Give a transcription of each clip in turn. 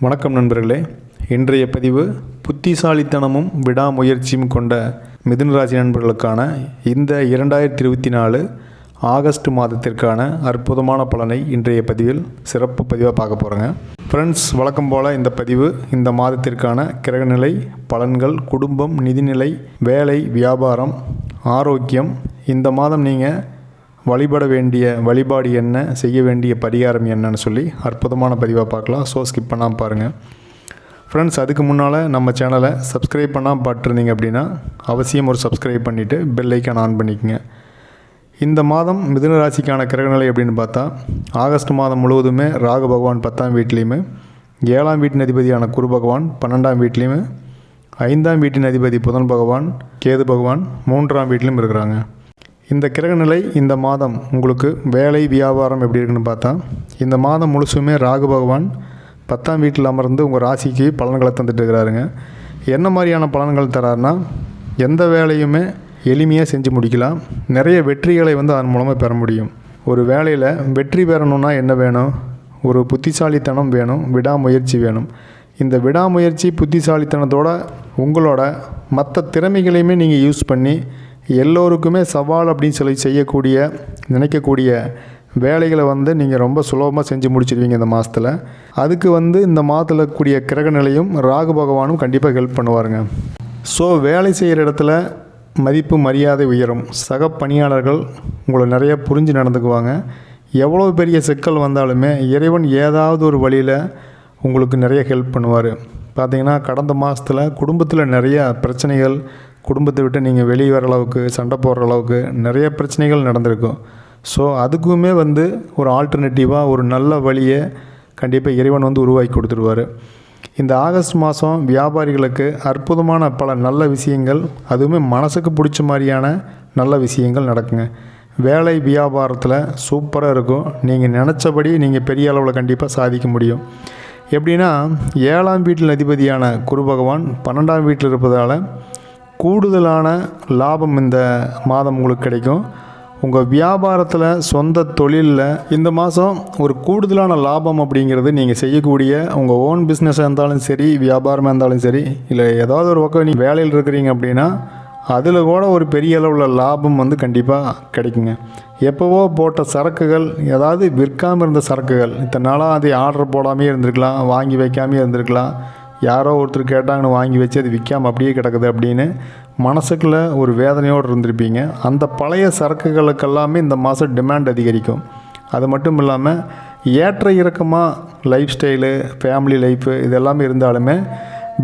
வணக்கம் நண்பர்களே. இன்றைய பதிவு புத்திசாலித்தனமும் விடாமுயற்சியும் கொண்ட மிதுனராசி நண்பர்களுக்கான இந்த இரண்டாயிரத்தி இருபத்தி நாலு ஆகஸ்ட் மாதத்திற்கான அற்புதமான பலனை இன்றைய பதிவில் சிறப்பு பதிவாக பார்க்க போகிறோங்க ஃப்ரெண்ட்ஸ் வழக்கம் போல் இந்த பதிவு இந்த மாதத்திற்கான கிரகநிலை பலன்கள் குடும்பம் நிதிநிலை வேலை வியாபாரம் ஆரோக்கியம் இந்த மாதம் நீங்கள் வழிபட வேண்டிய வழிபாடு என்ன செய்ய வேண்டிய பரிகாரம் என்னன்னு சொல்லி அற்புதமான பதிவாக பார்க்கலாம். ஸோ ஸ்கிப் பண்ணால் பாருங்கள் ஃப்ரெண்ட்ஸ் அதுக்கு முன்னால் நம்ம சேனலை சப்ஸ்கிரைப் பண்ணால் பார்த்துருந்தீங்க அப்படின்னா அவசியம் ஒரு சப்ஸ்கிரைப் பண்ணிவிட்டு பெல் ஐக்கான் ஆன் பண்ணிக்கோங்க. இந்த மாதம் மிதுன ராசிக்கான கிரகநிலை அப்படின்னு பார்த்தா ஆகஸ்ட் மாதம் முழுவதுமே ராகு பகவான் பத்தாம் வீட்லேயுமே ஏழாம் வீட்டின் அதிபதியான குரு பகவான் பன்னெண்டாம் வீட்லேயுமே ஐந்தாம் வீட்டின் அதிபதி புதன் பகவான் கேது பகவான் மூன்றாம் வீட்லேயும் இருக்கிறாங்க. இந்த கிரகநிலை இந்த மாதம் உங்களுக்கு வேலை வியாபாரம் எப்படி இருக்குன்னு பார்த்தா இந்த மாதம் முழுசுமே ராகு பகவான் பத்தாம் வீட்டில் அமர்ந்து உங்கள் ராசிக்கு பலன்களை தந்துட்டு இருக்கிறாருங்க. என்ன மாதிரியான பலன்கள் தராருன்னா எந்த வேலையுமே எளிமையாக செஞ்சு முடிக்கலாம். நிறைய வெற்றிகளை வந்து அதன் மூலமாக பெற முடியும். ஒரு வேலையில் வெற்றி பெறணும்னா என்ன வேணும்? ஒரு புத்திசாலித்தனம் வேணும் விடாமுயற்சி வேணும். இந்த விடாமுயற்சி புத்திசாலித்தனத்தோட உங்களோட மற்ற திறமைகளையுமே நீங்கள் யூஸ் பண்ணி எல்லோருக்குமே சவால் அப்படின்னு சொல்லி செய்யக்கூடிய நினைக்கக்கூடிய வேலைகளை வந்து நீங்கள் ரொம்ப சுலபமாக செஞ்சு முடிச்சிடுவீங்க இந்த மாதத்தில் அதுக்கு வந்து இந்த மாதத்தில் கூடிய கிரக நிலையும் ராகு பகவானும் கண்டிப்பாக ஹெல்ப் பண்ணுவாருங்க. ஸோ வேலை செய்கிற இடத்துல மதிப்பு மரியாதை உயரும். சக பணியாளர்கள் உங்களை நிறைய புரிஞ்சு நடந்துக்குவாங்க. எவ்வளோ பெரிய சிக்கல் வந்தாலுமே இறைவன் ஏதாவது ஒரு வழியில் உங்களுக்கு நிறைய ஹெல்ப் பண்ணுவார். பார்த்திங்கன்னா கடந்த மாதத்தில் குடும்பத்தில் நிறையா பிரச்சனைகள் குடும்பத்தை விட்டு நீங்கள் வெளியே வர அளவுக்கு சண்டை போடுற அளவுக்கு நிறைய பிரச்சனைகள் நடந்திருக்கும். ஸோ அதுக்குமே வந்து ஒரு ஆல்டர்னேட்டிவாக ஒரு நல்ல வழியை கண்டிப்பாக இறைவன் வந்து உருவாக்கி கொடுத்துருவார். இந்த ஆகஸ்ட் மாதம் வியாபாரிகளுக்கு அற்புதமான பல நல்ல விஷயங்கள் அதுவுமே மனசுக்கு பிடிச்ச மாதிரியான நல்ல விஷயங்கள் நடக்குங்க. வேலை வியாபாரத்தில் சூப்பராக இருக்கும். நீங்கள் நினச்சபடி நீங்கள் பெரிய அளவில் கண்டிப்பாக சாதிக்க முடியும். எப்படின்னா ஏழாம் வீட்டில் அதிபதியான குரு பகவான் பன்னெண்டாம் வீட்டில் இருப்பதால் கூடுதலான லாபம் இந்த மாதம் உங்களுக்கு கிடைக்கும். உங்கள் வியாபாரத்தில் சொந்த தொழிலில் இந்த மாதம் ஒரு கூடுதலான லாபம் அப்படிங்கிறது நீங்கள் செய்யக்கூடிய உங்கள் ஓன் பிஸ்னஸாக இருந்தாலும் சரி வியாபாரமாக இருந்தாலும் சரி இல்லை ஏதாவது ஒரு பக்கம் நீங்கள் வேலையில் இருக்கிறீங்க அப்படின்னா அதில் கூட ஒரு பெரிய அளவில் லாபம் வந்து கண்டிப்பாக கிடைக்குங்க. எப்போவோ போட்ட சரக்குகள் ஏதாவது விற்காமல் இருந்த சரக்குகள் இத்தனை நாளாக அதை ஆர்டர் போடாமே இருந்திருக்கலாம் வாங்கி வைக்காமே இருந்திருக்கலாம் யாரோ ஒருத்தர் கேட்டாங்கன்னு வாங்கி வச்சு அது விற்காமல் அப்படியே கிடக்குது அப்படின்னு மனசுக்குள்ளே ஒரு வேதனையோடு இருந்திருப்பீங்க. அந்த பழைய சரக்குகளுக்கெல்லாமே இந்த மாதம் டிமாண்ட் அதிகரிக்கும். அது மட்டும் இல்லாமல் ஏற்ற இறக்கமாக லைஃப் ஸ்டைலு ஃபேமிலி லைஃப்பு இது எல்லாமே இருந்தாலுமே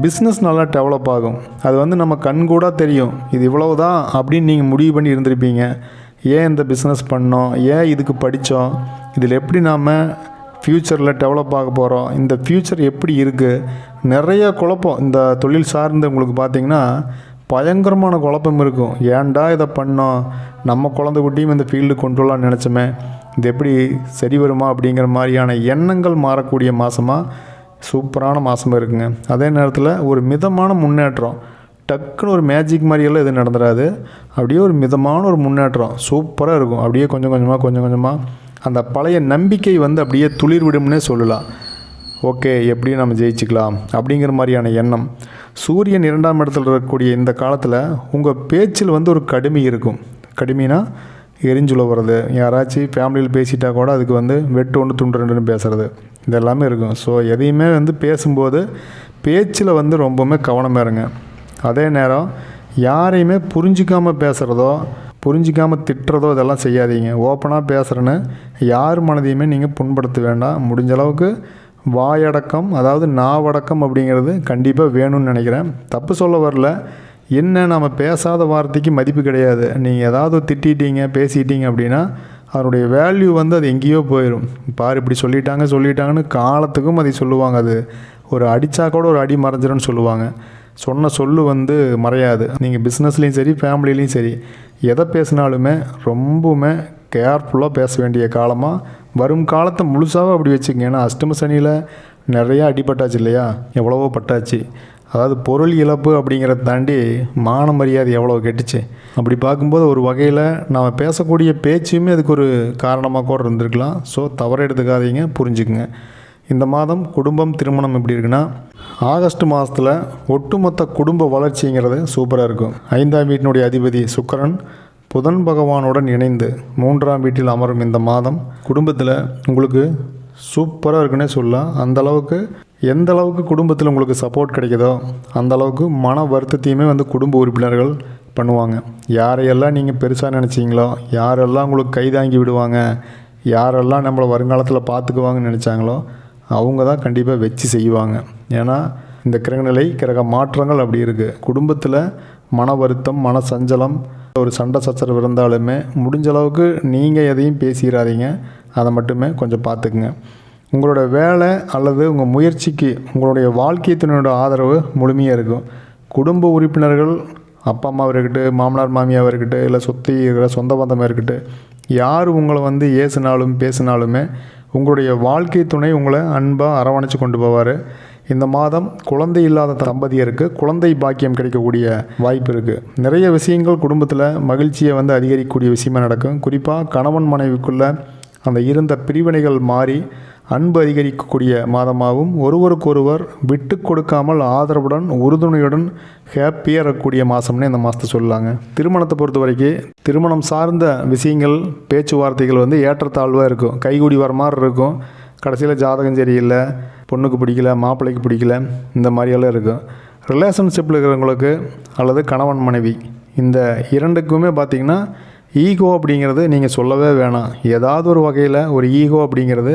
பிஸ்னஸ் நல்லா டெவலப் ஆகும். அது வந்து நம்ம கண் கூட தெரியும். இது இவ்வளவு தான் அப்படின்னு நீங்கள் முடிவு பண்ணி இருந்திருப்பீங்க. ஏன் இந்த பிஸ்னஸ் பண்ணோம்? ஏன் இதுக்கு படித்தோம் இதில் எப்படி நாம் ஃப்யூச்சரில் டெவலப் ஆக போகிறோம் இந்த ஃப்யூச்சர் எப்படி இருக்குது நிறைய குழப்பம். இந்த தொழில் சார்ந்து உங்களுக்கு பார்த்திங்கன்னா பயங்கரமான குழப்பம் இருக்கும். ஏன்டா இதை பண்ணோம்? நம்ம குழந்தை குட்டியும் இந்த ஃபீல்டு கொண்டு வரலாம்னு நினச்சோமே. இது எப்படி சரி வருமா அப்படிங்கிற மாதிரியான எண்ணங்கள் மாறக்கூடிய மாதமாக சூப்பரான மாதமாக இருக்குங்க. அதே நேரத்தில் ஒரு மிதமான முன்னேற்றம். டக்குன்னு ஒரு மேஜிக் மாதிரியெல்லாம் எதுவும் நடந்துடாது அப்படியே ஒரு மிதமான ஒரு முன்னேற்றம். சூப்பராக இருக்கும். அப்படியே கொஞ்சம் கொஞ்சமாக கொஞ்சம் கொஞ்சமாக அந்த பழைய நம்பிக்கை வந்து அப்படியே துளிர் விடும்னே சொல்லலாம். ஓகே எப்படியும் நம்ம ஜெயிச்சுக்கலாம் அப்படிங்கிற மாதிரியான எண்ணம். சூரியன் இரண்டாம் இடத்துல இருக்கக்கூடிய இந்த காலத்தில் உங்கள் பேச்சில் வந்து ஒரு கடுமை இருக்கும். கடுமைனா எரிஞ்சுல வர்றது. யாராச்சும் ஃபேமிலியில் பேசிட்டா கூட அதுக்கு வந்து வெட்டு ஒன்று துண்டு ரெண்டுன்னு பேசுகிறது இதெல்லாமே இருக்கும். ஸோ எதையுமே வந்து பேசும்போது பேச்சில் வந்து ரொம்பவுமே கவனமாக இருங்க. அதே நேரம் யாரையுமே புரிஞ்சிக்காமல் பேசுகிறதோ புரிஞ்சிக்காமல் திட்டுறதோ இதெல்லாம் செய்யாதீங்க. ஓப்பனாக பேசுகிறேன்னு யார் மனதையுமே நீங்கள் புண்படுத்த வேண்டாம். முடிஞ்ச அளவுக்கு வாயடக்கம் அதாவது நாவடக்கம் அப்படிங்கிறது கண்டிப்பாக வேணும்னு நினைக்கிறேன். தப்பு சொல்ல வரல. என்ன நம்ம பேசாத வார்த்தைக்கு மதிப்பு கிடையாது. நீங்கள் ஏதாவது திட்டிட்டீங்க பேசிட்டீங்க அப்படின்னா அதனுடைய வேல்யூ வந்து அது எங்கேயோ போயிடும் பார் இப்படி சொல்லிட்டாங்க சொல்லிட்டாங்கன்னு காலத்துக்கும் அதை சொல்லுவாங்க அது. ஒரு அடித்தா கூட ஒரு அடி மறைஞ்சிரும்னு சொல்லுவாங்க. சொன்ன சொல்லு வந்து மறையாது. நீங்கள் பிஸ்னஸ்லேயும் சரி ஃபேமிலிலையும் சரி. எதை பேசினாலுமே ரொம்பவுமே கேர்ஃபுல்லாக பேச வேண்டிய காலமாக வரும் காலத்தை முழுசாக அப்படி வச்சுக்கங்க ஏன்னா அஷ்டம சனியில் நிறையா அடிபட்டாச்சு இல்லையா? எவ்வளவோ பட்டாச்சு. அதாவது பொருள் இழப்பு அப்படிங்கிறத தாண்டி மான மரியாதை எவ்வளோ கெட்டுச்சு. அப்படி பார்க்கும்போது ஒரு வகையில் நாம் பேசக்கூடிய பேச்சுமே அதுக்கு ஒரு காரணமாக கூட இருந்திருக்கலாம். ஸோ தவறு எடுத்துக்காதீங்க புரிஞ்சுக்குங்க. இந்த மாதம் குடும்பம் திருமணம் எப்படி இருக்குன்னா ஆகஸ்ட் மாதத்தில் ஒட்டுமொத்த குடும்ப வளர்ச்சிங்கிறது சூப்பராக இருக்கும். ஐந்தாம் வீட்டினுடைய அதிபதி சுக்கரன் புதன் பகவானுடன் இணைந்து மூன்றாம் வீட்டில் அமரும் இந்த மாதம் குடும்பத்தில் உங்களுக்கு சூப்பராக இருக்குன்னே சொல்லலாம். அந்த அளவுக்கு எந்த அளவுக்கு குடும்பத்தில் உங்களுக்கு சப்போர்ட் கிடைக்குதோ அந்த அளவுக்கு மன வருத்தத்தையுமே வந்து குடும்ப உறுப்பினர்கள் பண்ணுவாங்க. யாரையெல்லாம் நீங்கள் பெருசாக நினச்சிங்களோ யாரெல்லாம் உங்களுக்கு கைதாங்கி விடுவாங்க யாரெல்லாம் நம்மளை வருங்காலத்தில் பார்த்துக்குவாங்கன்னு நினச்சாங்களோ அவங்க தான் கண்டிப்பாக வச்சு செய்வாங்க. ஏன்னா இந்த கிரகநிலை கிரக மாற்றங்கள் அப்படி இருக்குது குடும்பத்தில் மன வருத்தம் மன சஞ்சலம் ஒரு சண்டை சச்சரவு இருந்தாலுமே முடிஞ்ச அளவுக்கு நீங்கள் எதையும் பேசிடாதீங்க அதை மட்டுமே கொஞ்சம் பார்த்துக்குங்க உங்களோட வேலை அல்லது உங்கள் முயற்சிக்கு உங்களுடைய வாழ்க்கை துணையோட ஆதரவு முழுமையாக இருக்கும். குடும்ப உறுப்பினர்கள் அப்பா அம்மாவாக இருக்கட்டும் மாமனார் மாமியாவாக இருக்கட்டும் இல்லை சுற்றி இருக்கிற சொந்த பந்தமாக இருக்கட்டும் யார் உங்களை வந்து ஏசுனாலும் பேசினாலுமே உங்களுடைய வாழ்க்கை துணை உங்களை அன்பாக அரவணைச்சு கொண்டு போவார். இந்த மாதம் குழந்தை இல்லாத தம்பதியருக்கு குழந்தை பாக்கியம் கிடைக்கக்கூடிய வாய்ப்பு இருக்குது நிறைய விஷயங்கள் குடும்பத்தில் மகிழ்ச்சியை வந்து அதிகரிக்கக்கூடிய விஷயமா நடக்கும். குறிப்பாக கணவன் மனைவிக்குள்ளே அந்த இருந்த பிரிவினைகள் மாறி அன்பு அதிகரிக்கக்கூடிய மாதமாகவும் ஒருவருக்கொருவர் விட்டு கொடுக்காமல் ஆதரவுடன் உறுதுணையுடன் ஹாப்பியாக இருக்கக்கூடிய மாதம்னு இந்த மாதத்தை சொல்லலாங்க. திருமணத்தை பொறுத்த வரைக்கும் திருமணம் சார்ந்த விஷயங்கள் பேச்சுவார்த்தைகள் வந்து ஏற்றத்தாழ்வாக இருக்கும். கைகூடி வர மாதிரி இருக்கும். கடைசியில் ஜாதகம் சரியில்லை பொண்ணுக்கு பிடிக்கல மாப்பிள்ளைக்கு பிடிக்கல இந்த மாதிரியெல்லாம் இருக்கும். ரிலேஷன்ஷிப்பில் இருக்கிறவங்களுக்கு அல்லது கணவன் மனைவி இந்த இரண்டுக்குமே பார்த்திங்கன்னா ஈகோ அப்படிங்கிறது நீங்கள் சொல்லவே வேணாம். ஏதாவது ஒரு வகையில் ஒரு ஈகோ அப்படிங்கிறது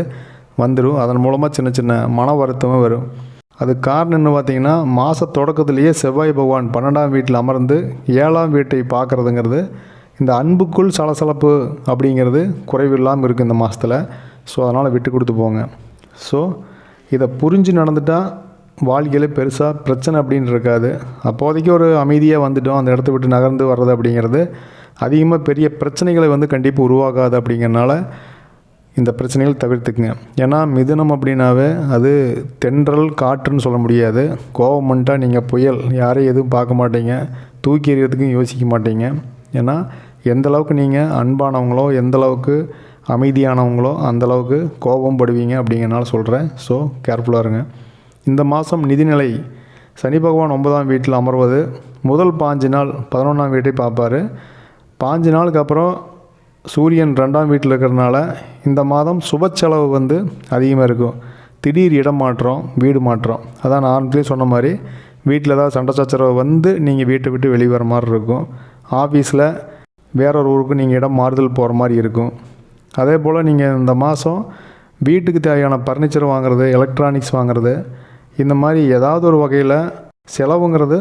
வந்துடும் அதன் மூலமாக சின்ன சின்ன மன வருத்தமும் வரும். அது காரணம் பார்த்தீங்கன்னா மாத தொடக்கத்திலேயே செவ்வாய் பகவான் பன்னெண்டாம் வீட்டில் அமர்ந்து ஏழாம் வீட்டை பார்க்குறதுங்கிறது இந்த அன்புக்குள் சலசலப்பு அப்படிங்கிறது குறைவில்லாமல் இருக்குது இந்த மாதத்தில் ஸோ அதனால் விட்டு கொடுத்து போங்க. ஸோ இதை புரிஞ்சு நடந்துட்டால் வாழ்க்கையில் பெருசாக பிரச்சனை அப்படின்னு இருக்காது. அப்போதைக்கு ஒரு அமைதியாக வந்துட்டோம். அந்த இடத்த விட்டு நகர்ந்து வர்றது அப்படிங்கிறது அதிகமாக பெரிய பிரச்சனைகளை வந்து கண்டிப்பாக உருவாகாது அப்படிங்கிறனால இந்த பிரச்சனைகள் தவிர்த்துக்குங்க. ஏன்னா மிதுனம் அப்படின்னாவே அது தென்றல் காற்றுன்னு சொல்ல முடியாது. கோபம் நீங்கள் புயல். யாரையும் எதுவும் பார்க்க மாட்டீங்க. தூக்கி எறியறதுக்கும் யோசிக்க மாட்டீங்க. ஏன்னா எந்தளவுக்கு நீங்கள் அன்பானவங்களோ எந்தளவுக்கு அமைதியானவங்களோ அந்த அளவுக்கு கோபம் படுவீங்க அப்படிங்கிறனால சொல்கிறேன் ஸோ கேர்ஃபுல்லாக இருங்க. இந்த மாதம் நிதிநிலை. சனி பகவான் ஒன்பதாம் வீட்டில் அமர்வது. முதல் பாஞ்சு நாள் பதினொன்றாம் வீட்டை பார்ப்பார். பாஞ்சு நாளுக்கு அப்புறம் சூரியன் ரெண்டாம் வீட்டில் இருக்கிறனால இந்த மாதம் சுப செலவு வந்து அதிகமாக இருக்கும். திடீர் இடம் மாற்றம் வீடு மாற்றம். அதான் நான் சொன்ன மாதிரி வீட்டில் ஏதாவது சண்டை சச்சரவு வந்து நீங்கள் வீட்டை விட்டு வெளியே வர மாதிரி இருக்கும். ஆஃபீஸில் வேற ஒரு ஊருக்கு நீங்கள் இடம் மாறுதல் போகிற மாதிரி இருக்கும். அதே போல் நீங்கள் இந்த மாதம் வீட்டுக்கு தேவையான ஃபர்னிச்சர் வாங்குறது எலக்ட்ரானிக்ஸ் வாங்குறது இந்த மாதிரி ஏதாவது ஒரு வகையில் செலவுங்கிறது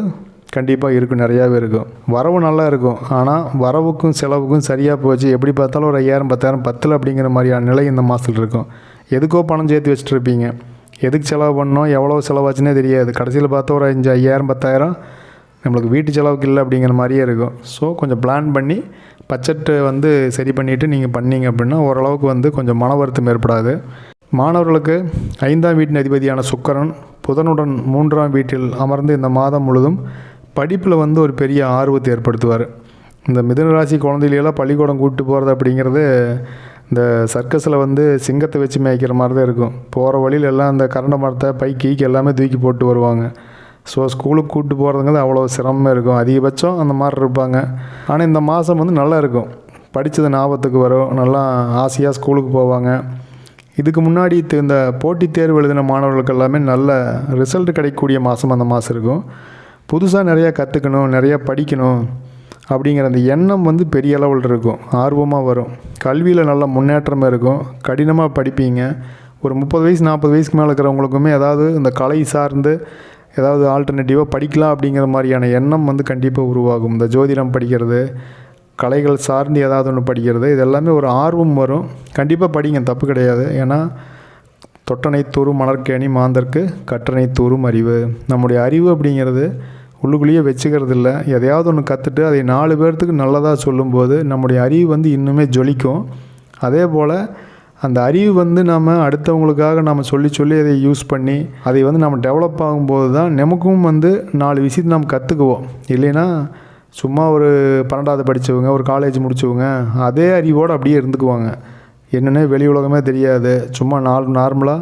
கண்டிப்பாக இருக்கும் நிறையாவே இருக்கும் வரவு நல்லா இருக்கும். ஆனால் வரவுக்கும் செலவுக்கும் சரியாக போச்சு. எப்படி பார்த்தாலும் ஒரு ஐயாயிரம் பத்தாயிரம் பத்தில் அப்படிங்கிற மாதிரியான நிலை இந்த மாதத்தில் இருக்கும். எதுக்கோ பணம் சேர்த்து வச்சுட்டு இருப்பீங்க எதுக்கு செலவு பண்ணோம் எவ்வளோ செலவாச்சுன்னே தெரியாது. கடைசியில் பார்த்தா ஒரு அஞ்சு ஐயாயிரம் பத்தாயிரம் நம்மளுக்கு வீட்டு செலவுக்கு இல்லை அப்படிங்கிற மாதிரியே இருக்கும். ஸோ கொஞ்சம் பிளான் பண்ணி பட்ஜெட்டை வந்து சரி பண்ணிவிட்டு நீங்கள் பண்ணீங்க அப்படின்னா ஓரளவுக்கு வந்து கொஞ்சம் மன வருத்தம் ஏற்படாது. மாணவர்களுக்கு ஐந்தாம் வீட்டின் அதிபதியான சுக்கரன் புதனுடன் மூன்றாம் வீட்டில் அமர்ந்து இந்த மாதம் முழுதும் படிப்பில் வந்து ஒரு பெரிய ஆர்வத்தை ஏற்படுத்துவார். இந்த மிதனராசி குழந்தைகளெல்லாம் பள்ளிக்கூடம் கூப்பிட்டு போகிறது அப்படிங்கிறது இந்த சர்க்கஸில் வந்து சிங்கத்தை வச்சு மேய்க்கிற மாதிரி தான் இருக்கும். போகிற வழியில் எல்லாம் அந்த கரண்ட மரத்தை பை கீக்கு எல்லாமே தூக்கி போட்டு வருவாங்க. ஸோ ஸ்கூலுக்கு கூப்பிட்டு போகிறதுங்கிறது அவ்வளோ சிரமமாக இருக்கும். அதிகபட்சம் அந்த மாதிரி இருப்பாங்க. ஆனால் இந்த மாதம் வந்து நல்லா இருக்கும். படித்தது ஞாபகத்துக்கு வரும். நல்லா ஆசையாக ஸ்கூலுக்கு போவாங்க. இதுக்கு முன்னாடி இந்த போட்டித் தேர்வு எழுதின மாணவர்களுக்கு எல்லாமே நல்ல ரிசல்ட் கிடைக்கக்கூடிய மாதம் அந்த மாதம் இருக்கும். புதுசாக நிறையா கற்றுக்கணும் நிறையா படிக்கணும் அப்படிங்கிற அந்த எண்ணம் வந்து பெரிய அளவில் இருக்கும். ஆர்வமாக வரும். கல்வியில் நல்ல முன்னேற்றமாக இருக்கும். கடினமாக படிப்பீங்க. ஒரு முப்பது வயசு நாற்பது வயசுக்கு மேலே இருக்கிறவங்களுக்குமே ஏதாவது இந்த கலை சார்ந்து ஏதாவது ஆல்டர்னேட்டிவாக படிக்கலாம் அப்படிங்கிற மாதிரியான எண்ணம் வந்து கண்டிப்பாக உருவாகும். இந்த ஜோதிடம் படிக்கிறது கலைகள் சார்ந்து ஏதாவது ஒன்று படிக்கிறது இது எல்லாமே ஒரு ஆர்வம் வரும். கண்டிப்பாக படிங்க தப்பு கிடையாது. ஏன்னா தொட்டனை தூரும் மணற்கேணி மாந்தர்க்கு கற்றனை தூரும் அறிவு. நம்முடைய அறிவு அப்படிங்கிறது உள்ளுக்குள்ளேயே வச்சுக்கிறது இல்லை எதையாவது ஒன்று கற்றுட்டு அதை நாலு பேர்த்துக்கு நல்லதாக சொல்லும்போது நம்முடைய அறிவு வந்து இன்னுமே ஜொலிக்கும். அதே போல் அந்த அறிவு வந்து நம்ம அடுத்தவங்களுக்காக நம்ம சொல்லி சொல்லி அதை யூஸ் பண்ணி அதை வந்து நம்ம டெவலப் ஆகும்போது தான் நமக்கும் வந்து நாலு விஷயத்தை நம்ம கற்றுக்குவோம் இல்லைன்னா சும்மா ஒரு பன்னெண்டாவது படித்தவங்க ஒரு காலேஜ் முடித்தவங்க அதே அறிவோடு அப்படியே இருந்துக்குவாங்க. என்னென்ன வெளி உலகமே தெரியாது. சும்மா நார் நார்மலாக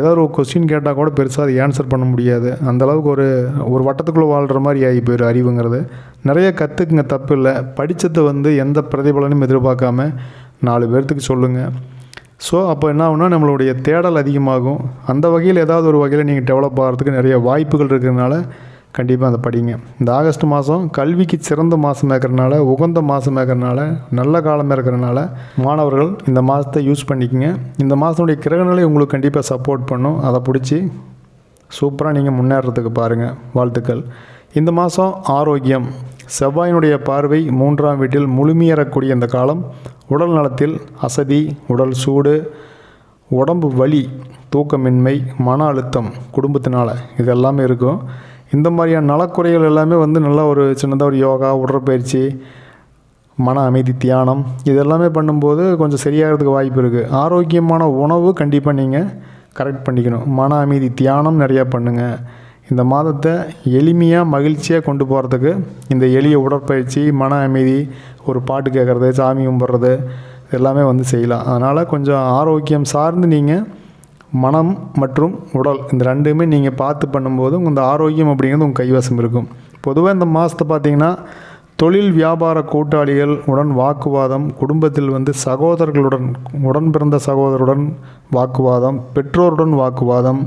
ஏதாவது ஒரு கொஸ்டின் கேட்டால் கூட பெருசாக அதை ஆன்சர் பண்ண முடியாது. அந்த அளவுக்கு ஒரு ஒரு வட்டத்துக்குள்ளே வாழ்கிற மாதிரி ஆகி போயிடும் அறிவுங்கிறது. நிறைய கற்றுக்குங்க தப்பு இல்லை. படித்ததை வந்து எந்த பிரதிபலனும் எதிர்பார்க்காம நாலு பேர்த்துக்கு சொல்லுங்கள் ஸோ அப்போ என்ன ஆகுனா நம்மளுடைய தேடல் அதிகமாகும். அந்த வகையில் ஏதாவது ஒரு வகையில் நீங்கள் டெவலப் ஆகிறதுக்கு நிறைய வாய்ப்புகள் இருக்கிறதுனால கண்டிப்பாக அதை படிங்க. இந்த ஆகஸ்ட் மாதம் கல்விக்கு சிறந்த மாதம் இருக்கிறனால உகந்த மாதமாக இருக்கிறனால நல்ல காலம் இருக்கிறனால மாணவர்கள் இந்த மாதத்தை யூஸ் பண்ணிக்கங்க. இந்த மாதத்துடைய கிரகநிலை உங்களுக்கு கண்டிப்பாக சப்போர்ட் பண்ணும். அதை பிடிச்சி சூப்பராக நீங்கள் முன்னேறதுக்கு பாருங்கள் வாழ்த்துக்கள். இந்த மாதம் ஆரோக்கியம். செவ்வாயினுடைய பார்வை மூன்றாம் வீட்டில் முழுமையேறக்கூடிய இந்த காலம் உடல் நலத்தில் அசதி உடல் சூடு உடம்பு வலி தூக்கமின்மை மன அழுத்தம் குடும்பத்தினால் இது எல்லாமே இருக்கும். இந்த மாதிரியான நலக்குறைகள் எல்லாமே வந்து நல்லா ஒரு சின்னதாக ஒரு யோகா உடற்பயிற்சி மன அமைதி தியானம் இதெல்லாமே பண்ணும்போது கொஞ்சம் சரியாகிறதுக்கு வாய்ப்பு இருக்குது ஆரோக்கியமான உணவு கண்டிப்பாக நீங்கள் கரெக்ட் பண்ணிக்கணும். மன அமைதி தியானம் நிறையா பண்ணுங்கள் இந்த மாதத்தை எளிமையாக மகிழ்ச்சியாக கொண்டு போகிறதுக்கு இந்த எளிய உடற்பயிற்சி மன அமைதி ஒரு பாட்டு கேட்குறது சாமி கும்பிட்றது எல்லாமே வந்து செய்யலாம். அதனால் கொஞ்சம் ஆரோக்கியம் சார்ந்து நீங்கள் மனம் மற்றும் உடல் இந்த ரெண்டுமே நீங்கள் பார்த்து பண்ணும்போது இந்த ஆரோக்கியம் அப்படிங்கிறது உங்கள் கைவசம் இருக்கும். பொதுவாக இந்த மாதத்தை பார்த்தீங்கன்னா தொழில் வியாபார கூட்டாளிகள் உடன் வாக்குவாதம் குடும்பத்தில் வந்து சகோதரர்களுடன் உடன் பிறந்த சகோதரருடன் வாக்குவாதம் பெற்றோருடன் வாக்குவாதம்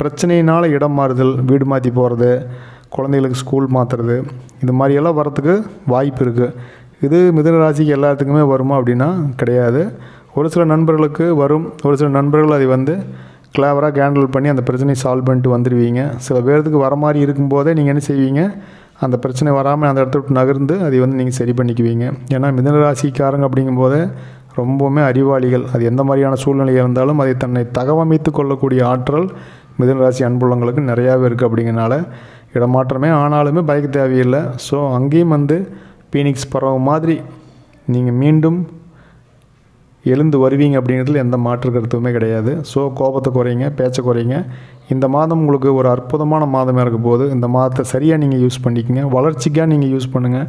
பிரச்சனையினால் இடம் மாறுதல் வீடு மாற்றி போகிறது குழந்தைகளுக்கு ஸ்கூல் மாற்றுறது இது மாதிரியெல்லாம் வரத்துக்கு வாய்ப்பு இருக்குது இது மிதுன ராசிக்கு எல்லாத்துக்குமே வருமா அப்படின்னா கிடையாது. ஒரு சில நண்பர்களுக்கு வரும் ஒரு சில நண்பர்கள் அதை வந்து கிளவராக ஹேண்டில் பண்ணி அந்த பிரச்சனையை சால்வ் பண்ணிட்டு வந்துடுவீங்க சில பேர்த்துக்கு வர மாதிரி இருக்கும்போதே நீங்கள் என்ன செய்வீங்க? அந்த பிரச்சனை வராமல் அந்த இடத்த விட்டு நகர்ந்து அதை வந்து நீங்கள் சரி பண்ணிக்குவீங்க. ஏன்னா மிதனராசிக்காரங்க அப்படிங்கும்போது ரொம்பவுமே அறிவாளிகள். அது எந்த மாதிரியான சூழ்நிலையாக இருந்தாலும் அதை தன்னை தகவமைத்து கொள்ளக்கூடிய ஆற்றல் மிதனராசி ராசி அன்புள்ளவங்களுக்கு நிறையாவே இருக்குது அப்படிங்கிறனால இடமாற்றமே ஆனாலுமே பயக்க தேவையில்லை. ஸோ அங்கேயும் வந்து பீனிக்ஸ் பறவை மாதிரி நீங்கள் மீண்டும் எழுந்து வருவீங்க அப்படிங்கிறதுல எந்த மாற்று கருத்துமே கிடையாது. ஸோ கோபத்தை குறைங்க பேச்சை குறைங்க. இந்த மாதம் உங்களுக்கு ஒரு அற்புதமான மாதமாக இருக்க போது இந்த மாதத்தை சரியாக நீங்கள் யூஸ் பண்ணிக்கங்க. வளர்ச்சிக்காக நீங்கள் யூஸ் பண்ணுங்கள்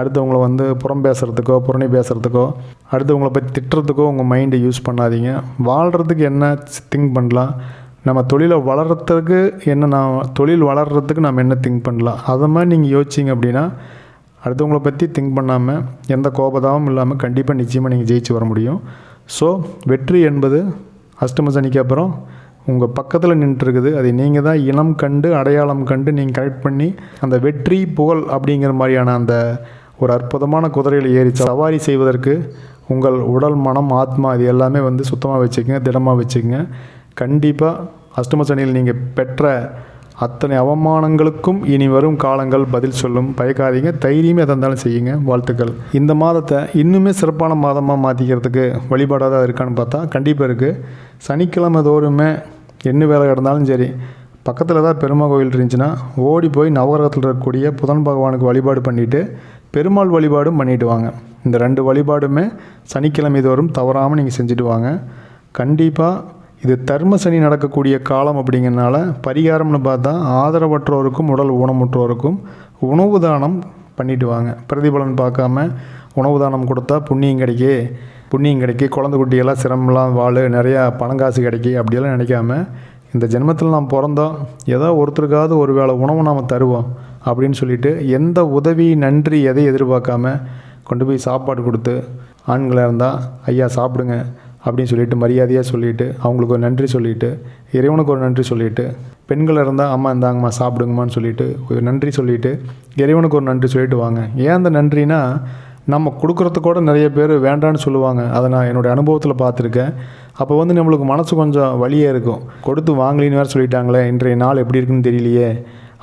அடுத்தவங்களை வந்து புறம் பேசுகிறதுக்கோ புறணி பேசுகிறதுக்கோ அடுத்தவங்களை பற்றி திட்டுறதுக்கோ உங்கள் மைண்டை யூஸ் பண்ணாதீங்க. வாழ்கிறதுக்கு என்ன திங்க் பண்ணலாம்? நம்ம தொழிலை வளர்கிறதுக்கு என்ன நான் தொழில் வளர்கிறதுக்கு நம்ம என்ன திங்க் பண்ணலாம்? அதை மாதிரி நீங்கள் யோசிச்சிங்க அப்படின்னா அடுத்தவங்களை பற்றி திங்க் பண்ணாமல் எந்த கோபதாவும் இல்லாமல் கண்டிப்பாக நிச்சயமாக நீங்கள் ஜெயிச்சு வர முடியும். ஸோ வெற்றி என்பது அஷ்டம சனிக்கு அப்புறம் உங்கள் பக்கத்தில் நின்றுருக்குது. அதை நீங்கள் தான் இனம் கண்டு அடையாளம் கண்டு நீங்கள் கரெக்ட் பண்ணி அந்த வெற்றி புகழ் அப்படிங்கிற மாதிரியான அந்த ஒரு அற்புதமான குதிரையில் ஏறி சவாரி செய்வதற்கு உங்கள் உடல் மனம் ஆத்மா இது எல்லாமே வந்து சுத்தமாக வச்சுக்கோங்க திடமாக வச்சுக்கோங்க. கண்டிப்பாக அஷ்டம சனியில் நீங்கள் பெற்ற அத்தனை அவமானங்களுக்கும் இனி வரும் காலங்கள் பதில் சொல்லும். பயக்காதீங்க தைரியமே எதாக இருந்தாலும் செய்யுங்க. வாழ்த்துக்கள். இந்த மாதத்தை இன்னுமே சிறப்பான மாதமாக மாற்றிக்கிறதுக்கு வழிபாடாக தான் இருக்கான்னு பார்த்தா கண்டிப்பாக இருக்குது சனிக்கிழமை தோறுமே என்ன வேலை கிடந்தாலும் சரி பக்கத்தில் ஏதாவது பெருமாள் கோயில் இருந்துச்சுன்னா ஓடி போய் நவகிரகத்தில் இருக்கக்கூடிய புதன் பகவானுக்கு வழிபாடு பண்ணிவிட்டு பெருமாள் வழிபாடும் பண்ணிட்டு வாங்க. இந்த ரெண்டு வழிபாடுமே சனிக்கிழமை தோறும் தவறாமல் நீங்கள் செஞ்சுட்டு வாங்க. கண்டிப்பாக இது தர்ம சனி நடக்கக்கூடிய காலம் அப்படிங்கிறனால பரிகாரம்னு பார்த்தா ஆதரவற்றோருக்கும் உடல் ஊனமுற்றோருக்கும் உணவு தானம் பண்ணிட்டு வாங்க. பிரதிபலன் பார்க்காம உணவு தானம் கொடுத்தா புண்ணியம் கிடைக்கி புண்ணியம் கிடைக்கி குழந்தை குட்டியெல்லாம் சிரமம்லாம் வாழு நிறையா பணங்காசு கிடைக்கி அப்படியெல்லாம் நினைக்காம இந்த ஜென்மத்தில் நாம் பிறந்தோம் ஏதோ ஒருத்தருக்காவது ஒரு வேளை உணவு நாம் தருவோம் அப்படின்னு சொல்லிட்டு எந்த உதவி நன்றி எதை எதிர்பார்க்காம கொண்டு போய் சாப்பாடு கொடுத்து ஆண்களாக இருந்தால் ஐயா சாப்பிடுங்க. அப்படின்னு சொல்லிட்டு மரியாதையாக சொல்லிட்டு அவங்களுக்கு ஒரு நன்றி சொல்லிட்டு இறைவனுக்கு ஒரு நன்றி சொல்லிட்டு பெண்கள் இருந்தால் அம்மா இந்தாங்கம்மா சாப்பிடுங்கம்மான்னு சொல்லிட்டு ஒரு நன்றி சொல்லிட்டு இறைவனுக்கு ஒரு நன்றி சொல்லிட்டு வாங்க. ஏன் அந்த நன்றினா நம்ம கொடுக்குறது கூட நிறைய பேர் வேண்டான்னு சொல்லுவாங்க. அதை நான் என்னுடைய அனுபவத்தில் பார்த்துருக்கேன். அப்போ வந்து நம்மளுக்கு மனசு கொஞ்சம் வலியாக இருக்கும். கொடுத்து வாங்கலின்னு வேறு சொல்லிட்டாங்களே இன்றைய நாள் எப்படி இருக்குன்னு தெரியலையே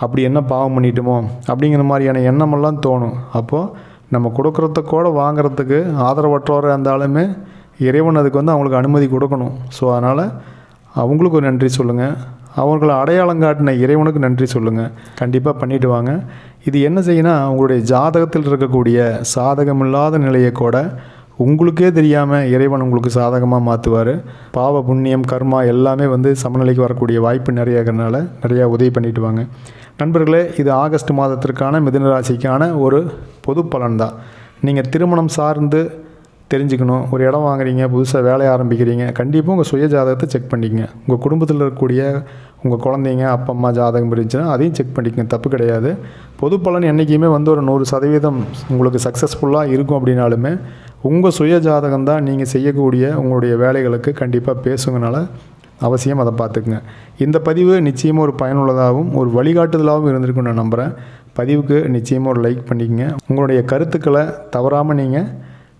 அப்படி என்ன பாவம் பண்ணிட்டோமோ அப்படிங்கிற மாதிரியான எண்ணமெல்லாம் தோணும். அப்போது நம்ம கொடுக்குறத கூட வாங்குறதுக்கு ஆதரவற்றோராக இருந்தாலுமே இறைவன் அதுக்கு வந்து அவங்களுக்கு அனுமதி கொடுக்கணும். ஸோ அதனால் அவங்களுக்கு ஒரு நன்றி சொல்லுங்கள் அவர்களை அடையாளம் காட்டின இறைவனுக்கு நன்றி சொல்லுங்கள் கண்டிப்பாக பண்ணிட்டு வாங்க. இது என்ன செய்யணும் உங்களுடைய ஜாதகத்தில் இருக்கக்கூடிய சாதகமில்லாத நிலையை கூட உங்களுக்கே தெரியாமல் இறைவன் உங்களுக்கு சாதகமாக மாற்றுவார் பாவ புண்ணியம் கர்மா எல்லாமே வந்து சமநிலைக்கு வரக்கூடிய வாய்ப்பு நிறைய இருக்கிறனால நிறையா உதவி பண்ணிட்டு வாங்க. நண்பர்களே இது ஆகஸ்ட் மாதத்திற்கான மிதுன ராசிக்கான ஒரு பொது பலன் தான். நீங்கள் திருமணம் சார்ந்து தெரிஞ்சுக்கணும். ஒரு இடம் வாங்குறீங்க புதுசாக வேலையை ஆரம்பிக்கிறீங்க கண்டிப்பாக உங்கள் சுய ஜாதகத்தை செக் பண்ணிக்கங்க. உங்கள் குடும்பத்தில் இருக்கக்கூடிய உங்கள் குழந்தைங்க அப்பா அம்மா ஜாதகம் இருந்துச்சுன்னா அதையும் செக் பண்ணிக்கங்க. தப்பு கிடையாது. பொது பலன் என்றைக்குமே வந்து ஒரு நூறு சதவீதம் உங்களுக்கு சக்ஸஸ்ஃபுல்லாக இருக்கும் அப்படின்னாலுமே உங்கள் சுய ஜாதகம் தான் நீங்கள் செய்யக்கூடிய உங்களுடைய வேலைகளுக்கு கண்டிப்பாக பேசுங்கனால அவசியம் அதை பார்த்துக்குங்க. இந்த பதிவு நிச்சயமாக ஒரு பயனுள்ளதாகவும் ஒரு வழிகாட்டுதலாகவும் இருந்திருக்கும் நான் நம்புகிறேன் பதிவுக்கு நிச்சயமாக ஒரு லைக் பண்ணிக்கங்க. உங்களுடைய கருத்துக்களை தவறாமல் நீங்கள்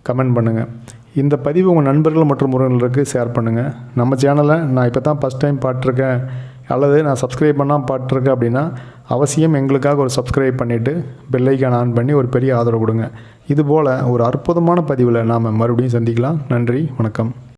கமெண்ட் பண்ணுங்கள் இந்த பதிவு உங்கள் நண்பர்கள் மற்றும் உறவினர்களுக்கு ஷேர் பண்ணுங்கள் நம்ம சேனலை நான் இப்போ தான் ஃபஸ்ட் டைம் பாட்டிருக்கேன் அல்லது நான் சப்ஸ்கிரைப் பண்ணால் பாட்டிருக்கேன் அப்படின்னா அவசியம் எங்களுக்காக ஒரு சப்ஸ்கிரைப் பண்ணிவிட்டு பெல்லைக்கான் ஆன் பண்ணி ஒரு பெரிய ஆதரவு கொடுங்க. இதுபோல் ஒரு அற்புதமான பதிவில் நாம் மறுபடியும் சந்திக்கலாம். நன்றி வணக்கம்.